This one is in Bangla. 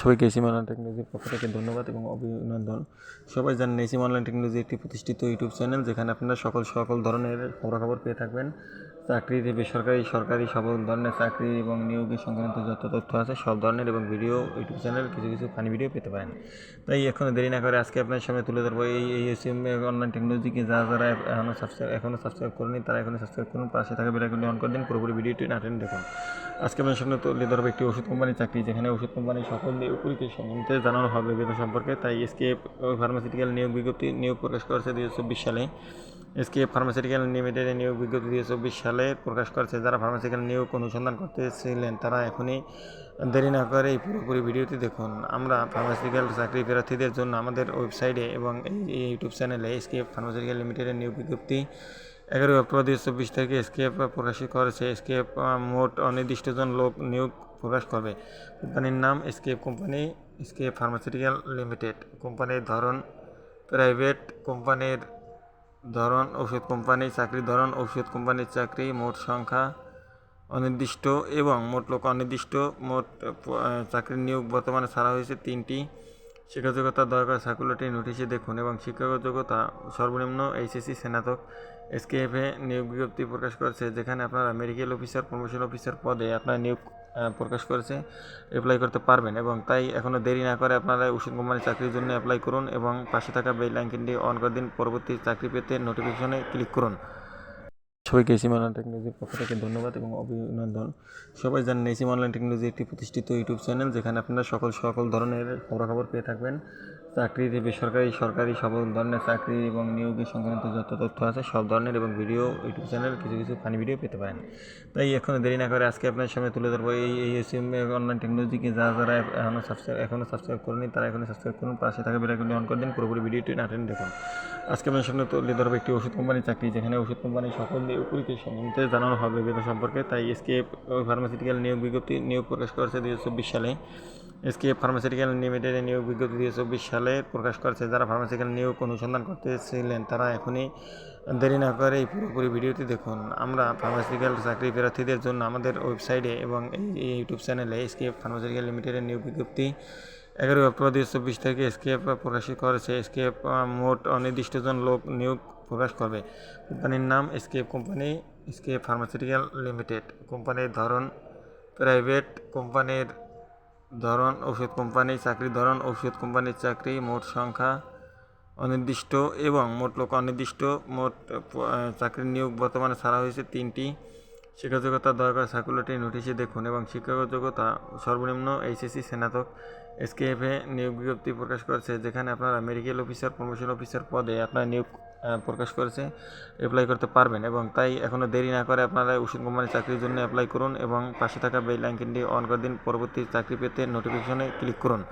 সবাইকে এসিম অনলাইন টেকনোলজির পক্ষ থেকে ধন্যবাদ এবং অভিনন্দন। সবাই জানেন এসিম অনলাইন টেকনোলজি একটি প্রতিষ্ঠিত ইউটিউব চ্যানেল, যেখানে আপনারা সকল সকল ধরনের খবরাখবর পেয়ে থাকবেন। চাকরির বেসরকারি, সরকারি সকল ধরনের চাকরি এবং নিয়োগের সংক্রান্ত যত তথ্য আছে, সব ধরনের এবং ভিডিও ইউটিউব চ্যানেল, কিছু কিছু ফানি ভিডিও পেতে পারেন। তাই এখন দেরি না করে আজকে আপনার সামনে তুলে ধরবো এই এই এসিএম অনলাইন টেকনোলজিকে যারা যারা এখনও সাবস্ক্রাইব এখনও সাবস্ক্রাইব করেনি তারা এখনও সাবস্ক্রাইব করুন, পাশে থাকা বেলাইকনটি অন করে দিন, পুরোপুরি ভিডিওটি নাটেন দেখুন। আজকে আপনার সামনে তুলে ধরবো একটি ওষুধ কোম্পানির চাকরি, যেখানে ওষুধ কোম্পানির সকল নিয়োগগুলিকে সম্বন্ধে জানানো হবে বেতন সম্পর্কে। তাই এসকেএফ ফার্মাসিউটিক্যাল নিয়োগ বিজ্ঞপ্তি নিয়োগ প্রকাশ করেছে দুই চব্বিশ সালে। এসকেএফ ফার্মাসিউটিক্যাল লিমিটেডের নিয়োগ বিজ্ঞপ্তি দুই চব্বিশ সালে প্রকাশ করেছে। যারা ফার্মাসিউটিক্যাল নিয়োগ অনুসন্ধান করতেছিলেন, তারা এখনই দেরি না করে এই পুরোপুরি ভিডিওটি দেখুন। আমরা ফার্মাসিউটিক্যাল চাকরি প্রার্থীদের জন্য আমাদের ওয়েবসাইটে এবং এই ইউটিউব চ্যানেলে এসকেএফ ফার্মাসিউটিক্যাল লিমিটেডের নিয়োগ বিজ্ঞপ্তি এগারোই অক্টোবর দুই চব্বিশ তারিখে এসকেএফ প্রকাশিত করেছে। এসকেএফ মোট অনির্দিষ্টজন লোক নিয়োগ প্রকাশ করবে। কোম্পানির নাম SKF company, SKF pharmaceutical limited. কোম্পানির ধরন প্রাইভেট কোম্পানির ধরন ওষুধ কোম্পানি, চাকরির ধরন ওষুধ কোম্পানির চাকরি, মোট সংখ্যা অনির্দিষ্ট এবং মোট লোক অনির্দিষ্ট। মোট চাকরির নিয়োগ বর্তমানে ছাড়া হয়েছে তিনটি। শিক্ষাযোগ্যতা দরকার সার্কুলারটি নোটিশে দেখুন এবং শিক্ষাযোগ্যতা সর্বনিম্ন এইচএসসি স্নাতক এসকেএফে নিয়োগ বিজ্ঞপ্তি প্রকাশ করেছে, যেখানে আপনারা মেডিকেল অফিসার প্রমোশন অফিসার পদে আপনার নিয়োগ প্রকাশ করেছে অ্যাপ্লাই করতে পারবেন এবং তাই এখনও দেরি না করে আপনারা ওষুধ কোম্পানির চাকরির জন্য অ্যাপ্লাই করুন এবং পাশে থাকা বেল আইকনটি অন করে দিন, পরবর্তী চাকরি পেতে নোটিফিকেশনে ক্লিক করুন। সবাইকে এসিম অনলাইন টেকনোলজির পক্ষ থেকে ধন্যবাদ এবং অভিনন্দন। সবাই জানেন এসিম অনলাইন টেকনোলজি একটি প্রতিষ্ঠিত ইউটিউব চ্যানেল যেখানে আপনারা সকল সকল ধরনের খবরাখবর পেয়ে থাকবেন। চাকরির বেসরকারি, সরকারি সকল ধরনের চাকরি এবং নিয়োগের সংক্রান্ত যত তথ্য আছে, সব ধরনের এবং ভিডিও ইউটিউব চ্যানেল কিছু কিছু ফানি ভিডিও পেতে পারেন। তাই এখন দেরি না করে আজকে আপনার সামনে তুলে ধরবো এই এই এসিএম অনলাইন টেকনোলজিকে যারা যারা এখনও সাবস্ক্রাইব এখনও সাবস্ক্রাইব করেনি, তারা এখনও সাবস্ক্রাইব করুন, পাশে থাকা বেলাইকনটি অন করে দিন, পুরোপুরি ভিডিওটি না টেনে দেখুন। আজকে আপনার সামনে তুলে ধরবো একটি ওষুধ কোম্পানির চাকরি, যেখানে ওষুধ কোম্পানির সকল নিয়োগগুলিকে সম্বন্ধে জানানো হবে বেতন সম্পর্কে। তাই এসকে ফার্মাসিউটিক্যাল নিয়োগ বিজ্ঞপ্তি নিয়োগ প্রকাশ করেছে চব্বিশ সালে। এসকেএফ ফার্মাসিউটিক্যাল লিমিটেডের নিয়োগ বিজ্ঞপ্তি দুই চব্বিশ সালে প্রকাশ করেছে। যারা ফার্মাসিউটিক্যাল নিয়োগ অনুসন্ধান করতেছিলেন, তারা এখনই দেরি না করে এই পুরোপুরি ভিডিওটি দেখুন। আমরা ফার্মাসিউটিক্যাল চাকরি প্রার্থীদের জন্য আমাদের ওয়েবসাইটে এবং এই ইউটিউব চ্যানেলে এসকেএফ ফার্মাসিউটিক্যাল লিমিটেডের নিয়োগ বিজ্ঞপ্তি এগারোই অক্টোবর দুই চব্বিশ তারিখে এসকেএফ প্রকাশিত করেছে। এসকেএফ মোট অনির্দিষ্টজন লোক নিয়োগ প্রকাশ করবে। কোম্পানির নাম SKF company, SKF pharmaceutical limited কোম্পানির ধরন প্রাইভেট কোম্পানির ধরন ওষুধ কোম্পানি চাকরির ধরন ওষুধ কোম্পানির চাকরি, মোট সংখ্যা অনির্দিষ্ট এবং মোট লোক অনির্দিষ্ট, মোট চাকরির নিয়োগ বর্তমানে ছাড়া হয়েছে তিনটি। শিক্ষাযোগ্যতা দরকার সার্কুলারটি নোটিশে দেখুন এবং শিক্ষাযোগ্যতা সর্বনিম্ন এইচএসসি স্নাতক এসকেএফে নিয়োগ বিজ্ঞপ্তি প্রকাশ করেছে, যেখানে আপনারা মেডিকেল অফিসার প্রমোশন অফিসার পদে আপনার নিয়োগ প্রকাশ করেছে অ্যাপ্লাই করতে পারবেন এবং তাই এখনও দেরি না করে আপনারা ওষুধ কোম্পানির চাকরির জন্য অ্যাপ্লাই করুন এবং পাশে থাকা বেল আইকনটি অন করে দিন, পরবর্তী চাকরি পেতে নোটিফিকেশনে ক্লিক করুন।